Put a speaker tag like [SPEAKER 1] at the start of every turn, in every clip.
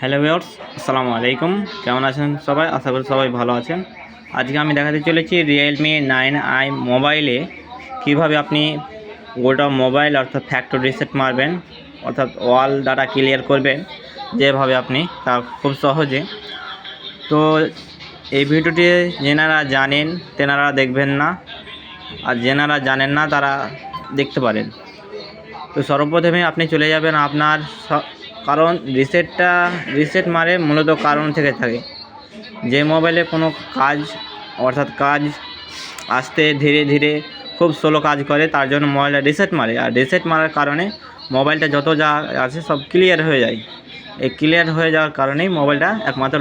[SPEAKER 1] Hello viewers, আসসালামু আলাইকুম। কেমন আছেন সবাই? আশা করি সবাই ভালো আছেন। আজকে আমি দেখাতে চলেছি রিয়েলমি নাইন আই মোবাইলে কীভাবে আপনি গোটা মোবাইল অর্থাৎ ফ্যাক্টরি রিসেট মারবেন, অর্থাৎ ওয়াল ডাটা ক্লিয়ার করবেন, যেভাবে আপনি, তা খুব সহজে। তো এই ভিডিওটি যেনারা জানেন, তেনারা দেখবেন না। আর যেনারা জানেন না, তারা দেখতে পারেন। তো সর্বপ্রথমে আপনি চলে যাবেন আপনার কারণ রিসেটটা, রিসেট মারে মূলত কারণ থেকে থাকে। যে মোবাইলে কোনো কাজ, অর্থাৎ কাজ আসতে ধীরে ধীরে খুব স্লো কাজ করে, তার জন্য মোবাইলটা রিসেট মারে। আর রিসেট মারার কারণে মোবাইলটা যত যা আছে সব ক্লিয়ার হয়ে যায়। এই ক্লিয়ার হয়ে যাওয়ার কারণেই মোবাইলটা একমাত্র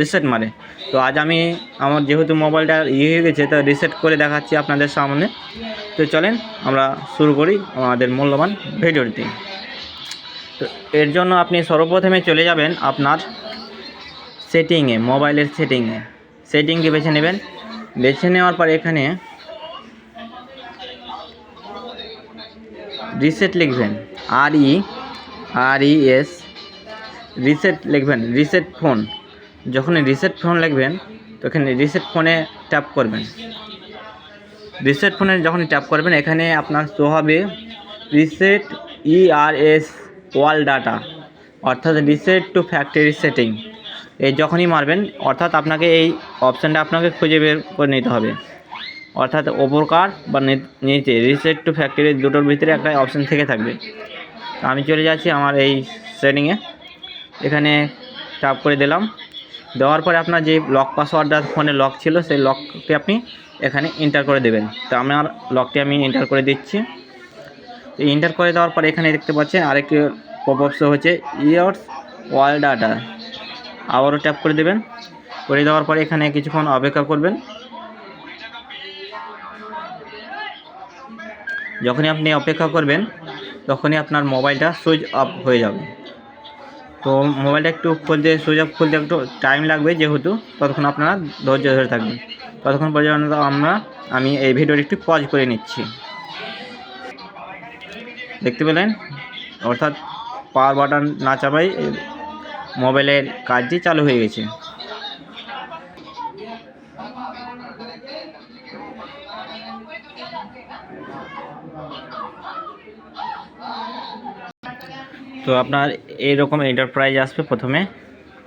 [SPEAKER 1] রিসেট মারে। তো আজ আমি আমার যেহেতু মোবাইলটা ইয়ে হয়ে গেছে, তো রিসেট করে দেখাচ্ছি আপনাদের সামনে। তো চলেন আমরা শুরু করি আমাদের মূল্যবান ভিডিওটি তো এর জন্য আপনি সর্বপ্রথমে চলে যাবেন আপনার সেটিংয়ে, মোবাইলের সেটিংয়ে। সেটিংকে বেছে নেবেন। বেছে নেওয়ার পর এখানে রিসেট লিখবেন। আর E R E S reset লিখবেন। রিসেট ফোন যখন রিসেট ফোন লিখবেন, তখন রিসেট ফোনে ট্যাপ করবেন। রিসেট ফোনে যখন ট্যাপ করবেন, এখানে আপনার শো হবে রিসেট ইআরএস ওয়াল ডাটা, অর্থাৎ রিসেট টু ফ্যাক্টরি সেটিং। এই যখনই মারবেন, অর্থাৎ আপনাকে এই অপশানটা আপনাকে খুঁজে বের করে নিতে হবে। অর্থাৎ ওপর কার বা নিচে, রিসেট টু ফ্যাক্টরি দুটোর ভিতরে একটা অপশান থেকে থাকবে। আমি চলে যাচ্ছি আমার এই সেটিংয়ে। এখানে ট্যাপ করে দিলাম। দেওয়ার পরে আপনার যে লক পাসওয়ার্ডটা ফোনে লক ছিল, সেই লকটি আপনি এখানে এন্টার করে দেবেন। তো আমার লকটি আমি এন্টার করে দিচ্ছি। তো এন্টার করে দেওয়ার পর এখানে দেখতে পাচ্ছেন আরেকটি পপ শো হচ্ছে ইয়ার্স ওয়াল ডাটা আবারও ট্যাপ করে দেবেন। করে দেওয়ার পরে এখানে কিছুক্ষণ অপেক্ষা করবেন। যখনই আপনি অপেক্ষা করবেন, তখনই আপনার মোবাইলটা সুইচ অফ হয়ে যাবে। তো মোবাইলটা একটু খুলতে সুইচ অফ খুলতে একটু টাইম লাগবে যেহেতু, ততক্ষণ আপনারা ধৈর্য ধরে থাকবেন। ততক্ষণ পর্যন্ত আমরা, আমি এই ভিডিওটি একটু পজ করে নিচ্ছি। দেখতে পেলেন? অর্থাৎ পাওয়ার বাটন না চাপাই মোবাইলের কাজটি চালু হয়ে গেছে। তো আপনার এইরকম এন্টারপ্রাইজ আসবে প্রথমে,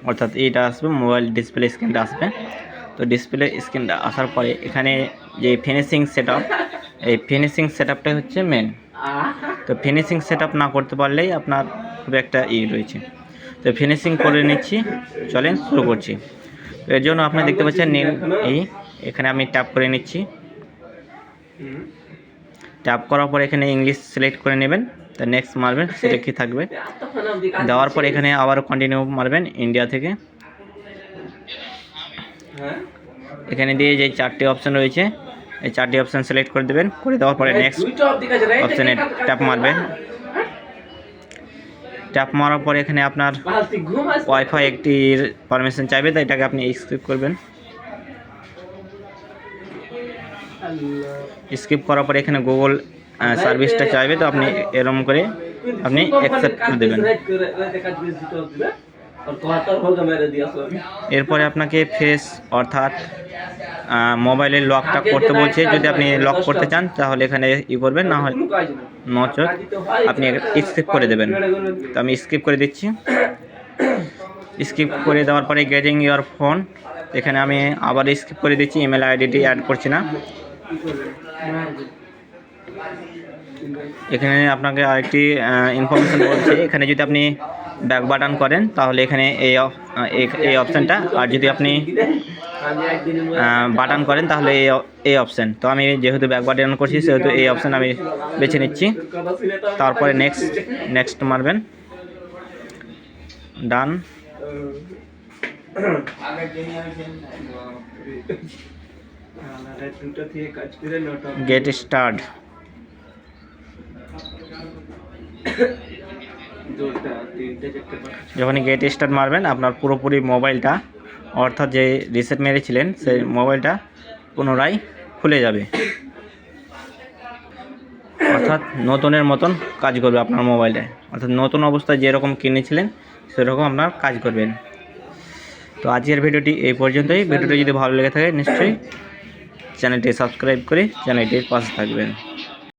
[SPEAKER 1] অর্থাৎ এইটা আসবে মোবাইল ডিসপ্লে স্ক্রিনটা আসবে। তো ডিসপ্লে স্ক্রিনটা আসার পরে এখানে যে ফিনিশিং সেট এই ফিনিশিং সেট হচ্ছে মেন তো ফিনিশিং সেট না করতে পারলেই আপনার খুব একটা ই রয়েছে। তো ফিনিশিং করে নিচ্ছি চলেন শুরু করছি। তো এর জন্য আপনি দেখতে পাচ্ছেন নিউ এই এখানে আমি ট্যাপ করে নিচ্ছি। ট্যাপ করার পর এখানে ইংলিশ সিলেক্ট করে নেবেন তা নেক্সট মারবেন সেটা কি থাকবে? দেওয়ার পর এখানে আবার কন্টিনিউ মারবেন ইন্ডিয়া থেকে। এখানে দিয়ে যে চারটি অপশান রয়েছে এই চারটি অপশান সিলেক্ট করে দেবেন। করে দেওয়ার পরে নেক্সট অপশানে ট্যাপ মারবেন। ট্যাপ মারার পরে এখানে আপনার ওয়াইফাই একটির পারমিশন চাইবে তাই এটাকে আপনি স্কিপ করবেন। স্কিপ করার পরে এখানে গুগল সার্ভিসটা চাইবে তো আপনি এরকম করে আপনি অ্যাকসেপ্ট করে দেবেন। এরপরে আপনাকে ফেস অর্থাৎ মোবাইলের লকটা করতে বলছে যদি আপনি লক করতে চান তাহলে এখানে ই করবেন না হলে নচত আপনি স্কিপ করে দেবেন। তো। আমি স্কিপ করে দিচ্ছি। স্কিপ করে দেওয়ার পরে গেটিং ইয়ার ফোন এখানে আমি আবার স্কিপ করে দিচ্ছি ইমেল আইডিটি অ্যাড করছি না। এখানে আপনাকে আরেকটি ইনফরমেশন বলছে। এখানে যদি আপনি ব্যাক বাটন করেন, তাহলে এখানে এই এই অপশানটা আর যদি আপনি বাটন করেন, তাহলে এই এই অপশান তো আমি যেহেতু ব্যাক বাটন করছি, সেহেতু এই অপশান আমি বেছে নিচ্ছি। তারপরে নেক্সট নেক্সট মারবেন। ডান গেট স্টার্ট যখনই গেট স্টার্ট মারবেন, আপনার পুরোপুরি মোবাইলটা অর্থাৎ যে রিসেট মেরেছিলেন, সেই মোবাইলটা পুনরায় খুলে যাবে। অর্থাৎ নতুনের মতন কাজ করবে আপনার মোবাইলে অর্থাৎ নতুন অবস্থায় যেরকম কিনেছিলেন, সেরকম আপনার কাজ করবেন। তো আজকের ভিডিওটি এই পর্যন্তই। ভিডিওটি যদি ভালো লেগে থাকে, নিশ্চয়ই চ্যানেলটি সাবস্ক্রাইব করে চ্যানেলটির পাশে থাকবেন।